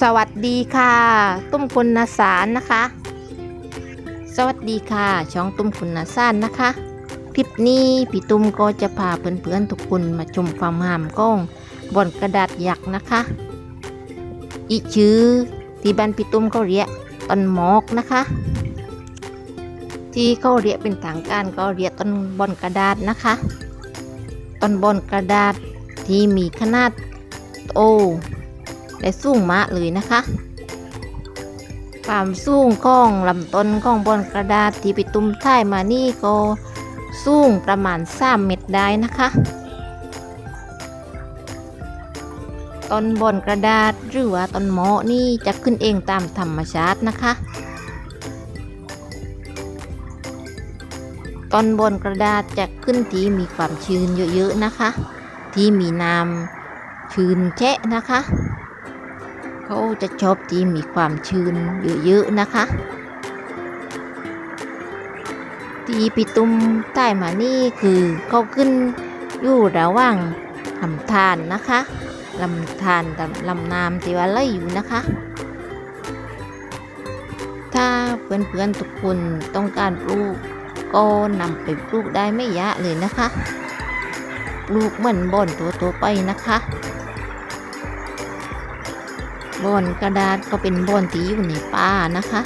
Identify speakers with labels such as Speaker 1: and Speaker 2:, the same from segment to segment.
Speaker 1: สวัสดีค่ะ ตุ้มคุณนาสารนะคะ สวัสดีค่ะ ช่องตุ้มคุณนาสารนะคะ คลิปนี้พี่ตุ้มก็จะพาเพื่อนๆทุกคนมาชมความงามก้องบอนกระดาษหยักนะคะ อีชื่อที่บ้านพี่ตุ้มเขาเรียกต้นหมอกนะคะ ที่เขาเรียกเป็นทางการก็เรียกต้นบอนกระดาษนะคะต้นบอนกระดาษที่มีขนาดโต และสูงมากเลยนะคะความสูงของลำต้นของบอนกระดาษที่ไปตุ้มท่ายมานี่ก็สูงประมาณ 3 เมตรได้นะคะต้นบอนกระดาษหรือว่าต้นหมอนี่จะขึ้นเองตามธรรมชาตินะคะต้นบนกระดาษจะขึ้นที่มีความชื้นเยอะๆนะคะ ที่มีน้ำชื้นแชะนะคะ เขาจะชอบที่มีความชื้นเยอะๆนะคะ ที่ปิตุมใต้มานี่คือเขาขึ้นอยู่ระหว่างลำธารนะคะลำธารกับลำน้ำที่ว่าไหลอยู่นะคะ ถ้าเพื่อนๆทุกคนต้องการปลูกก็นำไปปลูกได้ไม่ยากเลยนะคะ ปลูกเหมือนบ่อนตัวๆไปนะคะ บอนกระดาษก็เป็นบอนที่อยู่ในป่านะคะ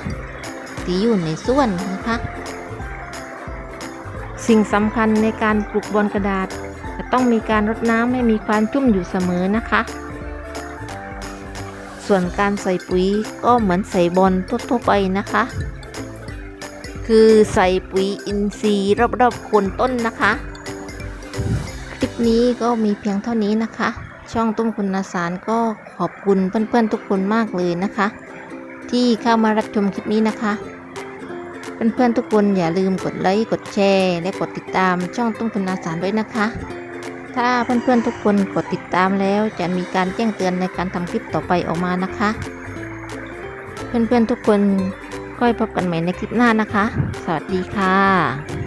Speaker 1: ที่อยู่ในส่วนนะคะ สิ่งสำคัญในการปลูกบอนกระดาษ จะต้องมีการรดน้ำให้มีความชุ่มอยู่เสมอนะคะ ส่วนการใส่ปุ๋ยก็เหมือนใส่บอนทั่วๆไปนะคะ คือใส่ปุ๋ยอินทรีย์รอบๆโคนต้นนะคะ คลิปนี้ก็มีเพียงเท่านี้นะคะ ช่องตุ้มคุณนาสารก็ขอบคุณเพื่อนๆทุกคนมากเลยนะคะ ที่เข้ามารับชมคลิปนี้นะคะ เพื่อนๆทุกคนอย่าลืมกดไลค์กดแชร์ และกดติดตามช่องตุ้มคุณนาสารด้วยนะคะ ถ้าเพื่อนๆทุกคนกดติดตามแล้วจะมีการแจ้งเตือนในการทำคลิปต่อไปออกมานะคะ เพื่อนๆทุกคนค่อยพบกันใหม่ในคลิปหน้านะคะ สวัสดีค่ะ